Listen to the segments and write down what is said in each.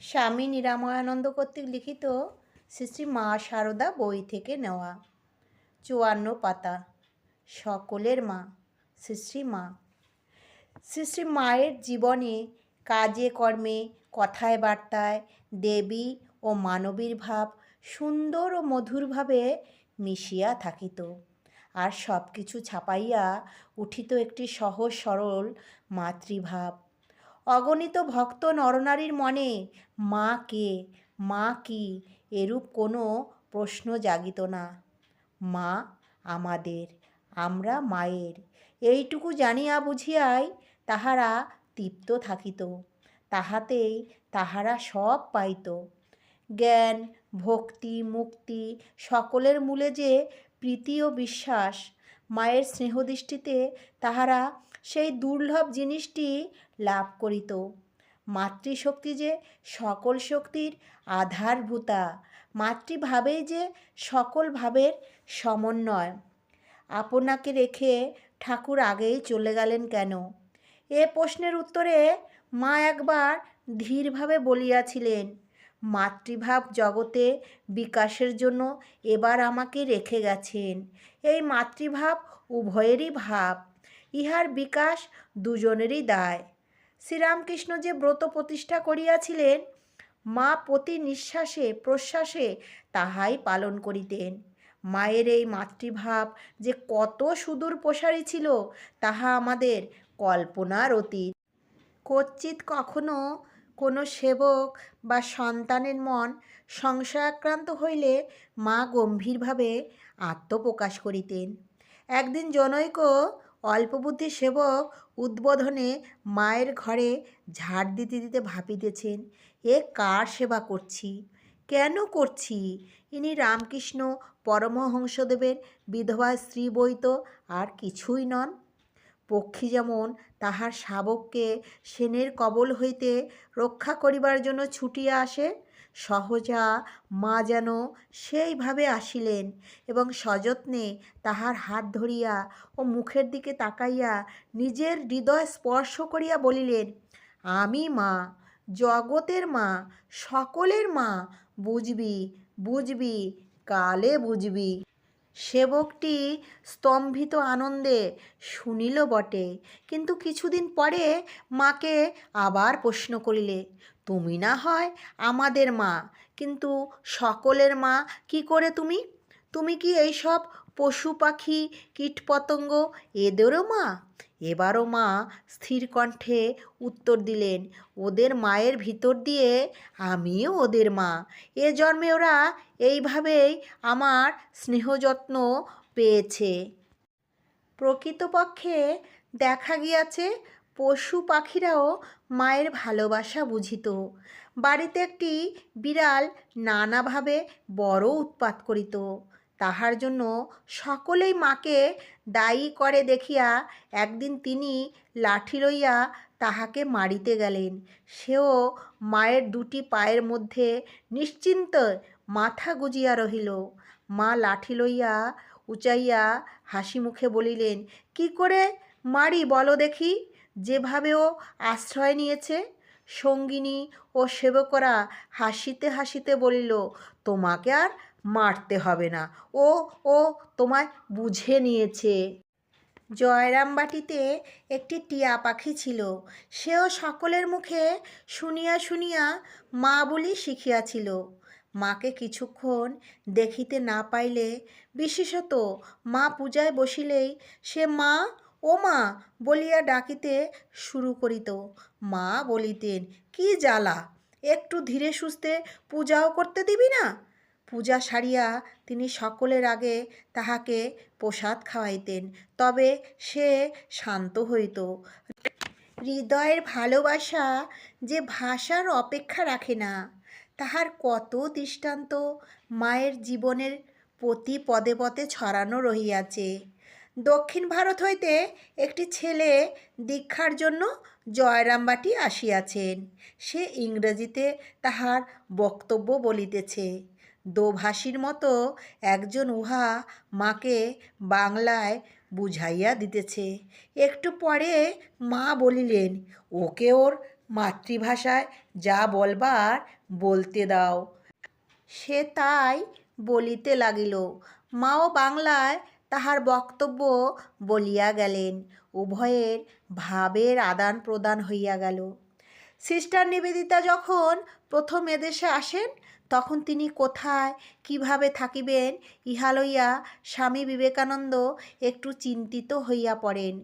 স্বামী নিরাময়ানন্দ কর্তৃক লিখিত শ্রী শ্রী মা সারদা বই থেকে নেওয়া। চুয়ান্ন পাতা। সকলের মা। শ্রী শ্রী মা। শ্রী শ্রী মায়ের জীবনে কাজে, কর্মে, কথায়, বার্তায় দেবী ও মানবীর ভাব সুন্দর ও মধুরভাবে মিশিয়া থাকিত। আর সব কিছু ছাপাইয়া উঠিত একটি সহজ সরল মাতৃভাব। অগণিত ভক্ত নরনারীর মনে, মা কে? মা কি? এরূপ কোনো প্রশ্ন জাগিত না। মা আমাদের, আমরা মায়ের। এইটুকু জানিয়া বুঝিয়াই তাহারা তৃপ্ত থাকিত। তাহাতেই তাহারা সব পাইত। জ্ঞান, ভক্তি, মুক্তি সকলের মূলে যে প্রীতি ও বিশ্বাস, মায়ের স্নেহদৃষ্টিতে তাহারা সেই দুর্লভ জিনিসটি লাভ করিত। মাতৃশক্তি যে সকল শক্তির আধারভূতা, মাতৃভাবেই যে সকল ভাবের সমন্বয়। আপনাকে রেখে ঠাকুর আগেই চলে গেলেন কেন? এ প্রশ্নের উত্তরে মা একবার ধীরভাবে বলিয়াছিলেন, মাতৃভাব জগতে বিকাশের জন্য এবার আমাকে রেখে গেছেন। এই মাতৃভাব উভয়েরই ভাব। ইহার বিকাশ দুজনেরই দায়। শ্রীরামকৃষ্ণ যে ব্রত প্রতিষ্ঠা করিয়াছিলেন, মা প্রতি নিঃশ্বাসে প্রশ্বাসে তাহাই পালন করিতেন। মায়ের এই মাতৃভাব যে কত সুদূর প্রসারী ছিল, তাহা আমাদের কল্পনার অতীত। কচ্চিৎ কখনো কোনো সেবক বা সন্তানের মন সংশয়াক্রান্ত হইলে মা গম্ভীরভাবে আত্মপ্রকাশ করিতেন। একদিন জনৈক অল্পবুদ্ধি সেবক উদ্বোধনে মায়ের ঘরে ঝাড় দিতে দিতে ভাবিতেছেন, এ কার সেবা করছি? কেন করছি? ইনি রামকৃষ্ণ পরমহংসদেবের বিধবা স্ত্রী বই তো আর কিছুই নন। পক্ষী যেমন তাহার শাবককে সেনের কবল হইতে রক্ষা করিবার জন্য ছুটিয়া আসে সহজা মা যেন সেইভাবে আসিলেন এবং সযত্নে তাহার হাত ধরিয়া ও মুখের দিকে তাকাইয়া নিজের হৃদয় স্পর্শ করিয়া বলিলেন, আমি মা, জগতের মা, সকলের মা, বুঝবি বুঝবি, কালে বুঝবি। সেবকটি স্তম্ভিত আনন্দে শুনিল বটে। কিন্তু কিছুদিন পরে মাকে আবার প্রশ্ন করিলে, তুমি না হয় আমাদের মা, কিন্তু সকলের মা কি করে তুমি? তুমি কি এইসব পশু পাখি, কীটপতঙ্গ? এদেরও মা? এবারও মা স্থির কণ্ঠে উত্তর দিলেন, ওদের মায়ের ভিতর দিয়ে আমিও ওদের মা। এ জন্মে ওরা এইভাবেই আমার স্নেহযত্ন পেয়েছে। প্রকৃতপক্ষে দেখা গিয়াছে, পশু পাখিরাও মায়ের ভালোবাসা বুঝিত। বাড়িতে একটি বিড়াল নানাভাবে বড় উৎপাত করিত। তাহার জন্য সকলেই মাকে দায়ী করে দেখিয়া একদিন তিনি লাঠি লইয়া তাহাকে মারিতে গেলেন। সেও মায়ের দুটি পায়ের মধ্যে নিশ্চিন্ত মাথা গুজিয়া রহিল। মা লাঠি লইয়া উচাইয়া হাসি মুখে বলিলেন, কি করে মারি বলো দেখি, যেভাবেও আশ্রয় নিয়েছে। সঙ্গিনী ও সেবকরা হাসিতে হাসিতে বলিল, তোমাকে আর মারতে হবে না। ও ও তোমায় বুঝে নিয়েছে। জয়রামবাটিতে একটি টিয়া পাখি ছিল। সেও সকলের মুখে শুনিয়া শুনিয়া মা বলি শিখিয়াছিল। মাকে কিছুক্ষণ দেখিতে না পাইলে বিশেষত মা পূজায় বসিলেই সে মা, ও মা বলিয়া ডাকিতে শুরু করিত। মা বলিতেন, কি জ্বালা, একটু ধীরে সুস্থে পূজাও করতে দিবি না? পূজা সারিয়া তিনি সকলের আগে তাহাকে প্রসাদ খাওয়াইতেন, তবে সে শান্ত হইত। হৃদয়ের ভালোবাসা যে ভাষার অপেক্ষা রাখে না, তাহার কত দৃষ্টান্ত মায়ের জীবনের প্রতি পদে পদে ছড়ানো রহিয়াছে। দক্ষিণ ভারত হইতে একটি ছেলে দীক্ষার জন্য জয়রামবাটি আসিয়াছেন। সে ইংরেজিতে তাহার বক্তব্য বলিতেছে দোভাষীর মতো একজন উহা মাকে বাংলায় বুঝাইয়া দিতেছে। একটু পরে মা বলিলেন, ওকে ওর মাতৃভাষায় যা বলবার বলতে দাও। সে তাই বলিতে লাগিল। মাও বাংলায় তাহার বক্তব্য বলিয়া গেলেন। উভয়ের ভাবের আদান প্রদান হইয়া গেল। সিস্টার নিবেদিতা যখন প্রথম এদেশে আসেন তখন তিনি কোথায় কীভাবে থাকিবেন, ইহা লইয়া স্বামী বিবেকানন্দ একটু চিন্তিত হইয়া পড়েন।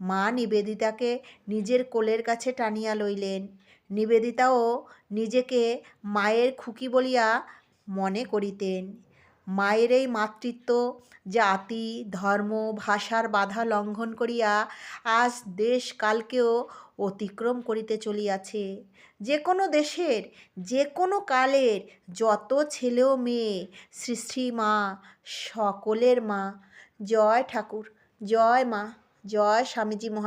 মা নিবেদিতাকে নিজের কোলের কাছে টানিয়া লইলেন। নিবেদিতাও নিজেকে মায়ের খুকি বলিয়া মনে করিতেন। মায়ের এই মাতৃত্ব, জাতি, ধর্ম, ভাষার বাধা লঙ্ঘন করিয়া আজ দেশ কালকেও অতিক্রম করিতে চলিয়াছে। যে কোনো দেশের যে কোনো কালের যত ছেলে ও মেয়ে শ্রী মা, সকলের মা, জয় ঠাকুর, জয় মা, জয় স্বামীজি মহারাজ।